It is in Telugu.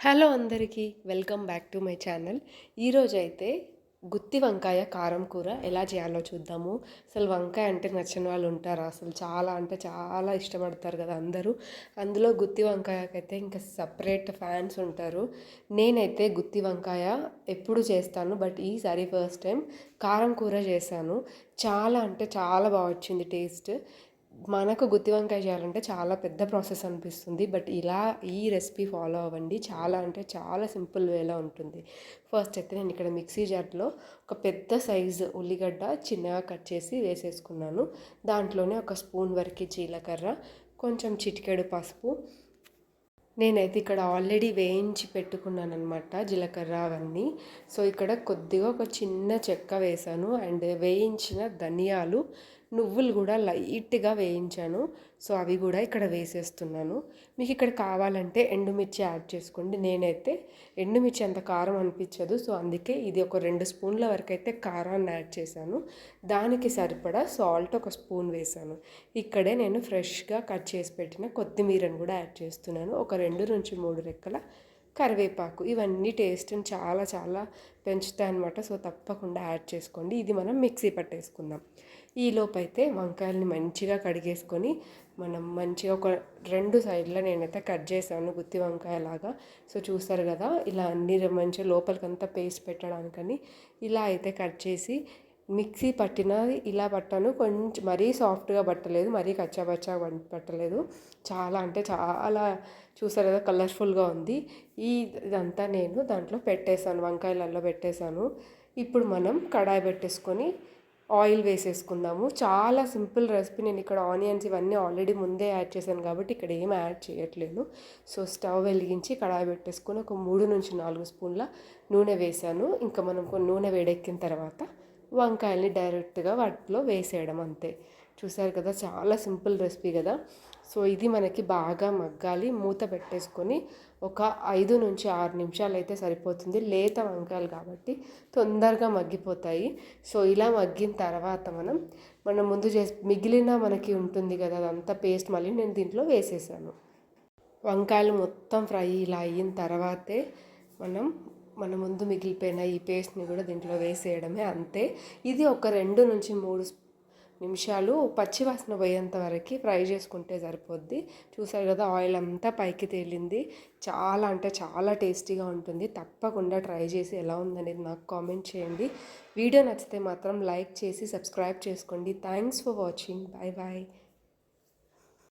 హలో అందరికీ welcome back to my channel. ఈరోజు అయితే గుత్తి వంకాయ కారం కూర ఎలా చేయాలో చూద్దాము. అసలు వంకాయ అంటే నచ్చిన వాళ్ళు ఉంటారు? అసలు చాలా అంటే చాలా ఇష్టపడతారు కదా అందరూ. అందులో గుత్తి వంకాయకైతే ఇంకా సపరేట్ ఫ్యాన్స్ ఉంటారు. నేనైతే గుత్తి వంకాయ ఎప్పుడు చేస్తాను బట్ ఈసారి ఫస్ట్ టైం కారం కూర చేశాను. చాలా అంటే చాలా బాగా వచ్చింది టేస్ట్ మనకు గుత్తి వంకాయ చేయాలంటే చాలా పెద్ద ప్రాసెస్ అనిపిస్తుంది. బట్ ఇలా ఈ రెసిపీ ఫాలో అవ్వండి. చాలా అంటే చాలా సింపుల్ వేలో ఉంటుంది. ఫస్ట్ అయితే నేను ఇక్కడ మిక్సీ జార్లో ఒక పెద్ద సైజు ఉల్లిగడ్డ చిన్నగా కట్ చేసి వేసేసుకున్నాను. దాంట్లోనే ఒక స్పూన్ వరకు జీలకర్ర కొంచెం చిటికెడు పసుపు. నేనైతే ఇక్కడ ఆల్రెడీ వేయించి పెట్టుకున్నాను అనమాట జీలకర్ర అవన్నీ. సో ఇక్కడ కొద్దిగా ఒక చిన్న చెక్క వేసాను అండ్ వేయించిన ధనియాలు నువ్వులు కూడా లైట్గా వేయించాను. సో అవి కూడా ఇక్కడ వేసేస్తున్నాను. మీకు ఇక్కడ కావాలంటే ఎండుమిర్చి యాడ్ చేసుకోండి. నేనైతే ఎండుమిర్చి అంత కారం అనిపించదు. సో అందుకే ఇది ఒక రెండు స్పూన్ల వరకు అయితే కారాన్ని యాడ్ చేశాను. దానికి సరిపడా సాల్ట్ ఒక స్పూన్ వేసాను ఇక్కడే నేను ఫ్రెష్గా కట్ చేసి పెట్టిన కొత్తిమీరను కూడా యాడ్ చేస్తున్నాను. ఒక రెండు నుంచి మూడు రెక్కల కరివేపాకు. ఇవన్నీ టేస్ట్ని చాలా చాలా పెంచుతాయి అనమాట సో తప్పకుండా యాడ్ చేసుకోండి. ఇది మనం మిక్సీ పట్టేసుకుందాం. ఈలోపైతే వంకాయల్ని మంచిగా కడిగేసుకొని మనం మంచిగా ఒక రెండు సైడ్లో నేనైతే కట్ చేశాను గుత్తి వంకాయ లాగా సో చూస్తారు కదా ఇలా అన్ని మంచిగా లోపలికంతా పేస్ట్ పెట్టడానికని ఇలా అయితే కట్ చేసి మిక్సీ పట్టిన ఇలా పట్టాను. కొంచెం మరీ సాఫ్ట్గా పట్టలేదు మరీ కచ్చాబచ్చా పట్టలేదు. చాలా అంటే చాలా చూసారు కదా కలర్ఫుల్గా ఉంది. ఈ ఇదంతా నేను దాంట్లో పెట్టేశాను వంకాయలలో పెట్టేశాను. ఇప్పుడు మనం కడాయి పెట్టేసుకొని ఆయిల్ వేసేసుకుందాము. చాలా సింపుల్ రెసిపీ. నేను ఇక్కడ ఆనియన్స్ ఇవన్నీ ఆల్రెడీ ముందే యాడ్ చేశాను కాబట్టి ఇక్కడ ఏం యాడ్ చేయట్లేదు. సో స్టవ్ వెలిగించి కడాయి పెట్టేసుకొని ఒక మూడు నుంచి నాలుగు స్పూన్ల నూనె వేసాను ఇంకా మనం నూనె వేడెక్కిన తర్వాత వంకాయల్ని డైరెక్ట్గా వాటిలో వేసేయడం అంతే. చూసారు కదా చాలా సింపుల్ రెసిపీ కదా. సో ఇది మనకి బాగా మగ్గాలి. మూత పెట్టేసుకొని ఒక ఐదు నుంచి ఆరు నిమిషాలు అయితే సరిపోతుంది. లేత వంకాయలు కాబట్టి తొందరగా మగ్గిపోతాయి. సో ఇలా మగ్గిన తర్వాత మనం మనం ముందు చేసి మిగిలిన మనకి ఉంటుంది కదా అదంతా పేస్ట్ మళ్ళీ నేను దీంట్లో వేసేసాను. వంకాయలు మొత్తం ఫ్రై ఇలా అయిన తర్వాతే మనం మన ముందు మిగిలిపోయిన ఈ పేస్ట్ని కూడా దీంట్లో వేసేయడమే అంతే. ఇది ఒక రెండు నుంచి మూడు నిమిషాలు పచ్చివాసన పోయేంత వరకు ఫ్రై చేసుకుంటే సరిపోద్ది. చూసారు కదా ఆయిల్ అంతా పైకి తేలింది. చాలా అంటే చాలా టేస్టీగా ఉంటుంది. తప్పకుండా ట్రై చేసి ఎలా ఉందనేది నాకు కామెంట్ చేయండి. వీడియో నచ్చితే మాత్రం లైక్ చేసి సబ్స్క్రైబ్ చేసుకోండి. Thanks for watching. Bye bye